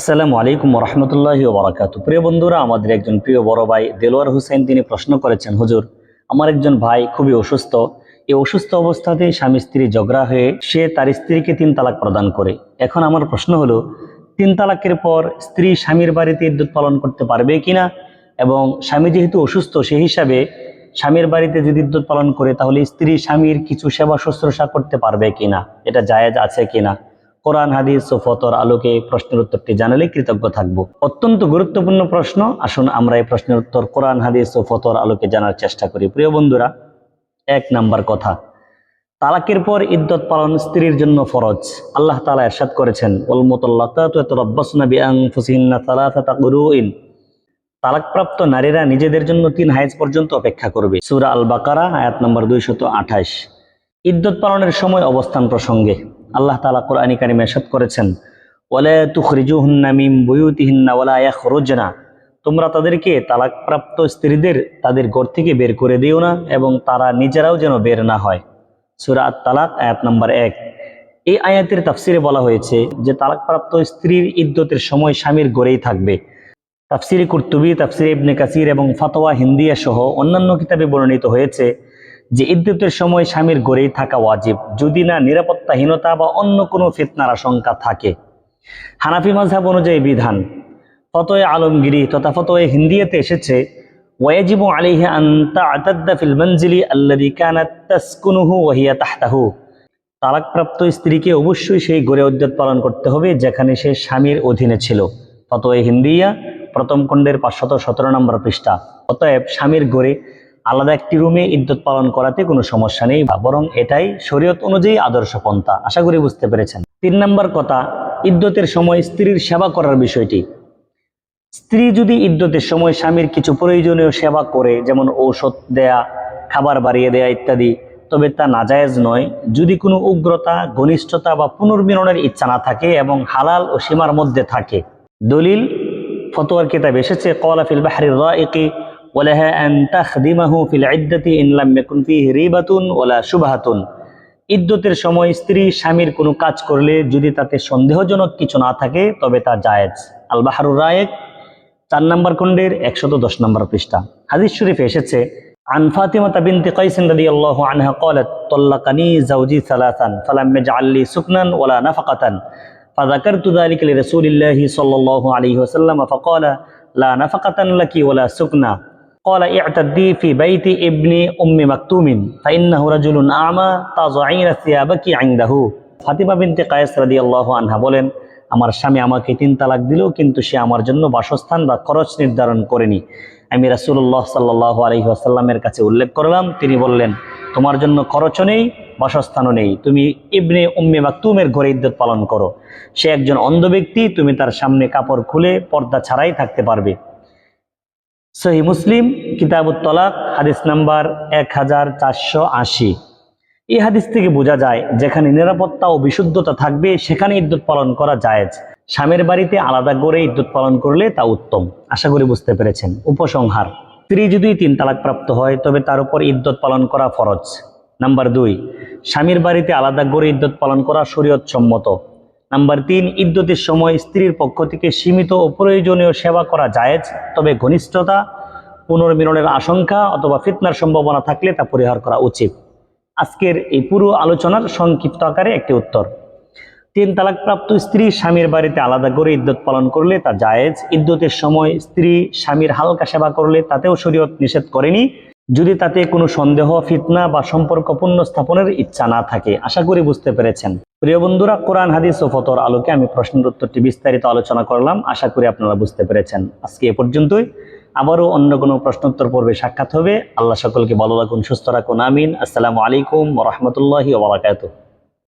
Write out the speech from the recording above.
আসসালামু আলাইকুম রহমতুল্লাহি ওবরাকাতু। প্রিয় বন্ধুরা, আমাদের একজন প্রিয় বড় ভাই দেলোয়ার হুসেন তিনি প্রশ্ন করেছেন, হুজুর, আমার একজন ভাই খুবই অসুস্থ। এই অসুস্থ অবস্থাতে স্বামী স্ত্রী ঝগড়া হয়ে সে তার স্ত্রীকে তিন তালাক প্রদান করে। এখন আমার প্রশ্ন হলো, তিন তালাকের পর স্ত্রী স্বামীর বাড়িতে ইদ্যুৎ পালন করতে পারবে কিনা? এবং স্বামী যেহেতু অসুস্থ সেই হিসাবে স্বামীর বাড়িতে যদি ইদ্যুৎ পালন করে, তাহলে স্ত্রী স্বামীর কিছু সেবা শুশ্রূষা করতে পারবে কিনা? এটা জায়েজ আছে কিনা? কোরআন, হাদিস ও ফতর আলোকে প্রশ্নের উত্তরটি জানালে কৃতজ্ঞ থাকব। অত্যন্ত গুরুত্বপূর্ণ প্রশ্ন। আসুন আমরা এই প্রশ্নের উত্তর কোরআন, হাদিস ও ফতর আলোকে জানার চেষ্টা করি। প্রিয় বন্ধুরা, এক নাম্বার কথা। তালাকের পর ইদ্যত পালন স্ত্রীর জন্য ফরজ। আল্লাহ তালা এরশাদ করেছেন তালাকপ্রাপ্ত নারীরা নিজেদের জন্য তিন হাইজ পর্যন্ত অপেক্ষা করবে। সুরা আল বাকারা আয়াত নম্বর দুইশত আঠাশ। ইদ্যত পালনের সময় অবস্থান প্রসঙ্গে। আল্লাহ তালা কোরআনী কারিমে এরশাদ করেছেন, ওয়ালা তুখরিজুহুন্না মিন বুয়ুতিহিন্না ওয়ালা ইয়াখরুজনা তোমরা তাদেরকে তালাকপ্রাপ্ত স্ত্রীদের তাদের ঘর থেকে বের করে দিও না এবং তারা নিজেরাও যেন বের না হয়। সুরা তালাক আয়াত নম্বর এক। এই আয়াতের তাফসিরে বলা হয়েছে যে, তালাকপ্রাপ্ত স্ত্রীর ইদ্যতের সময় স্বামীর গড়েই থাকবে। তাফসিরে কুর্তুবি, তাফসিরে ইবনে কাসির এবং ফাতোয়া হিন্দিয়া সহ অন্যান্য কিতাবে বর্ণিত হয়েছে যে ইদ্যুতের সময় স্বামীর গড়েই থাকা ওয়াজিব। যদি না নিরাপত্তাহীনতা বা অন্য কোনো ফিতনার আশঙ্কা থাকে। হানাফি মাঝহাব অনুযায়ী বিধান, ফতোয় আলমগিরি তথা ফতোয় হিন্দিয়াতে এসেছে, ওয়াজিবু আলাইহি আন তা'তাদ্দা ফিল মানজিলি আল্লাযী কানাত তাহতাহু। তালাকপ্রাপ্ত স্ত্রীকে অবশ্যই সেই গড়ে উদ্যোত পালন করতে হবে, যেখানে সে স্বামীর অধীনে ছিল। ফতোয় হিন্দিয়া, প্রথম খণ্ডের পাঁচশত সতেরো নম্বর পৃষ্ঠা। অতএব স্বামীর গড়ে আলাদা একটি রুমে ইদ্যত পালন করাতে কোনো সমস্যা নেই বরং এটাই শরীয়ত অনুযায়ী আদর্শ পন্থা। আশা করি বুঝতে পেরেছেন। তিন নম্বর কথা, ইদ্যতের সময় স্ত্রীর সেবা করার বিষয়টি। স্ত্রী যদি ইদ্যতের সময় স্বামীর কিছু প্রয়োজনীয় সেবা করে, যেমন ঔষধ দেয়া, খাবার বাড়িয়ে দেয়া ইত্যাদি, তবে তা নাজায়েজ নয়। যদি কোনো উগ্রতা, ঘনিষ্ঠতা বা পুনর্মিলনের ইচ্ছা না থাকে এবং হালাল ও সীমার মধ্যে থাকে। দলিল, ফতোয়ার কিতাব এসেছে কলা ফিল বাহরির রাইকি ولها أن تخدمه في العدة إن لم يكن فيه ريبة ولا شبهة ইদ্যতের সময় স্ত্রী স্বামীর কোনো কাজ করলে যদি তাতে সন্দেহজনক কিছু না থাকে তবে তা জায়েজ আল বাহারুর রায়েক চার নম্বর খণ্ডের একশত দশ নম্বর পৃষ্ঠা হাদিস শরীফে এসেছে عن فاطمة بنت قيس رضي الله عنها قالت طلقني زوجي ثلاثا فلم يجعل لي سكنا ولا نفقة فذكرت ذلك لرسول الله صلى الله عليه وسلم فقال لا نفقة لك ولا سكنا قال اعتدي في بيت ابن أم مكتوم فإنه رجل أعمى تضعين ثيابك عنده ফাতিমা বিনতে কায়েস রাদিয়াল্লাহু আনহা বলেন আমার স্বামী আমাকে তিন তালাক দিল কিন্তু সে আমার জন্য বাসস্থান বা খরচ নির্ধারণ করেনি আমি রাসূলুল্লাহ সাল্লাহ আলহি আসাল্লামের কাছে উল্লেখ করলাম তিনি বললেন তোমার জন্য খরচও নেই বাসস্থানও নেই তুমি ইবনে উম্মে মাকতুমের ঘরে ইদ্যত পালন করো সে একজন অন্ধ ব্যক্তি তুমি তার সামনে কাপড় খুলে পর্দা ছাড়াই থাকতে পারবে সহি মুসলিম, কিতাবুত তলাক, হাদিস নাম্বার এক হাজার চারশো আশি। এই হাদিস থেকে বোঝা যায়, যেখানে নিরাপত্তা ও বিশুদ্ধতা থাকবে, সেখানে ইদ্যুৎ পালন করা জায়েজ। স্বামীর বাড়িতে আলাদা করে ইদ্যুৎ পালন করলে তা উত্তম। আশা করি বুঝতে পেরেছেন। উপসংহার, স্ত্রী যদি তিন তালাক প্রাপ্ত হয়, তবে তার উপর ইদ্যুৎ পালন করা ফরজ। নাম্বার দুই, স্বামীর বাড়িতে আলাদা করে ইদ্যুৎ পালন করা শরীয়ত সম্মত নাম্বার তিন, ইদ্যতের সময় স্ত্রীর পক্ষ থেকে সীমিত ও প্রয়োজনীয় সেবা করা জায়েজ, তবে ঘনিষ্ঠতা, পুনর্মিলনের আশঙ্কা অথবা ফিতনার সম্ভাবনা থাকলে তা পরিহার করা উচিত। আজকের এই পুরো আলোচনার সংক্ষিপ্ত আকারে একটি উত্তর। তিন, তালাকপ্রাপ্ত স্ত্রী স্বামীর বাড়িতে আলাদা করে ইদ্যত পালন করলে তা জায়েজ, ইদ্যতের সময় স্ত্রী স্বামীর হালকা সেবা করলে তাতেও শরীয়ত নিষেধ করেনি। যদি তাতে কোনো সন্দেহ, ফিতনা বা সম্পর্ক স্থাপনের ইচ্ছা না থাকে, আশা করি বুঝতে পেরেছেন। প্রিয় বন্ধুরা, কোরআন, হাদিস ও ফতর আলোকে আমি প্রশ্নের উত্তরটি বিস্তারিত আলোচনা করলাম। আশা করি আপনারা বুঝতে পেরেছেন। আজকে এ পর্যন্তই। আবারও অন্য কোনো প্রশ্নোত্তর পর্বে সাক্ষাৎ হবে। আল্লাহ সকলকে ভালো রাখুন, সুস্থ রাখুন, আমিন। আসসালামু আলাইকুম রহমতুল্লাহি ওবরাকাতুহ